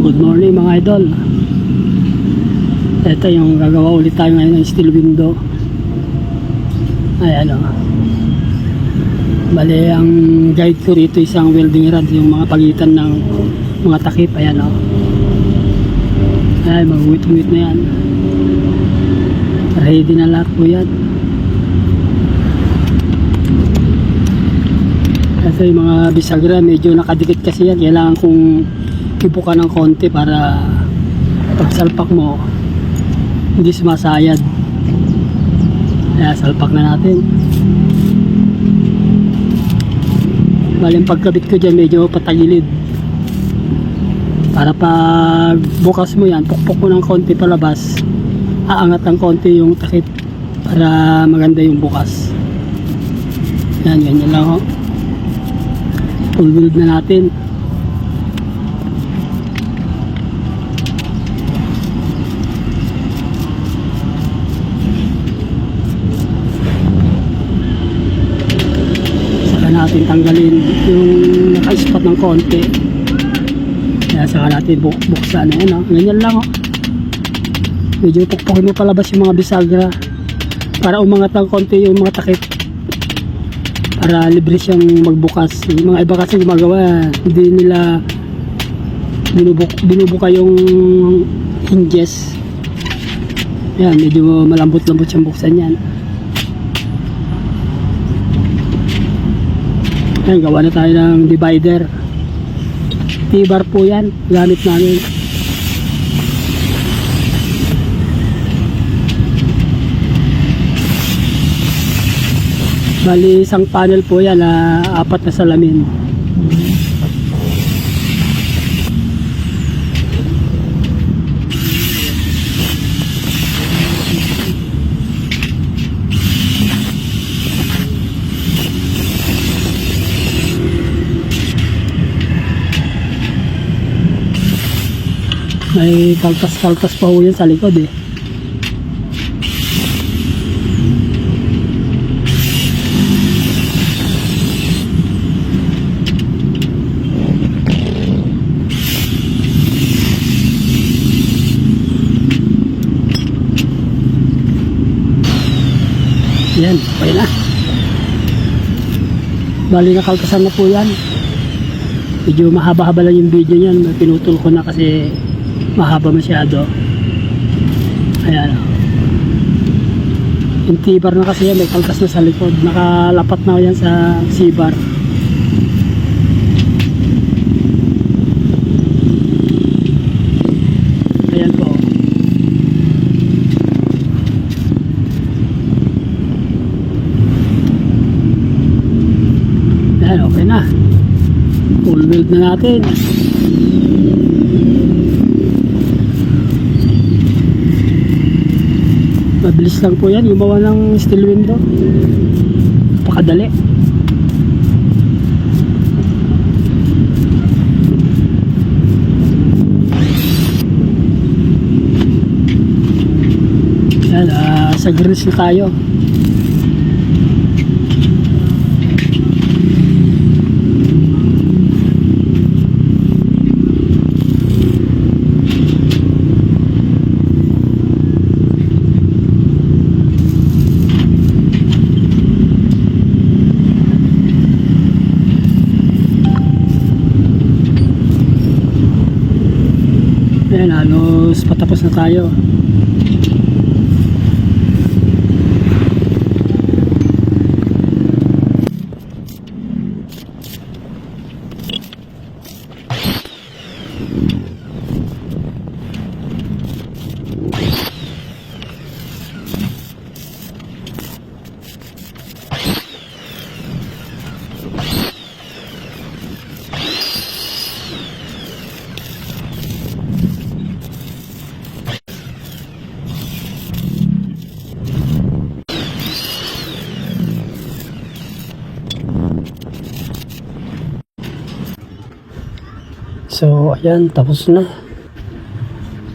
good morning mga idol. Ito yung gagawa ulit tayo ngayon ng steel window. Ayan o. Bali, ang guide ko rito isang welding rod, yung mga pagitan ng mga takip. Ayan o. Ay, mag-wit-wit na yan. Ready na lahat po yan. Kasi yung mga bisagra, medyo nakadikit kasi yan. Kailangan kong ibuka ng konti para pagsalpak mo, hindi sumasayad. Kaya salpak na natin. Baling pagkabit ko dyan, medyo patagilid. Para pag bukas mo yan, pukpok mo ng konti palabas, aangat ng konti yung takip para maganda yung bukas. Yan, ganyan lang ho. Full build na natin. Natin tanggalin yung naka-spot ng konti. Kaya saka natin buk buksan. Ayan o, ganyan lang o. Medyo pukpukin mo palabas yung mga bisagra para umangat ng konti yung mga takip para libre siyang magbukas. Yung mga iba kasi gumagawa, hindi nila binubuk, binubuka yung hinges. Yan, medyo malambot-lambot siyang buksan yan. Yan, gawa na tayo ng divider. T-bar po yan, gamit namin. Bali, isang panel po yan na apat na salamin. May kaltas-kaltas pa yan sa likod eh. Yan, okay na. Bali nakaltasan na po yan. Medyo mahaba-haba lang yung video niyan. Pinutol ko na kasi mahaba masyado. Ayan. Yung T-bar na kasi yan, may kaltas na sa likod. Nakalapat na yan sa C-bar. Po. Ayan, okay na. Full build na natin. Mabilis lang po yan, gumawa ng steel window. Napakadali. Yan, ah, sa grills na tayo. Ayan, halos patapos na tayo. So, ayan, tapos na.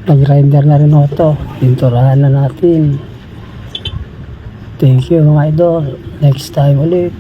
Nag-grinder na rin ako to. Pinturahan na natin. Thank you mga idol. Next time ulit.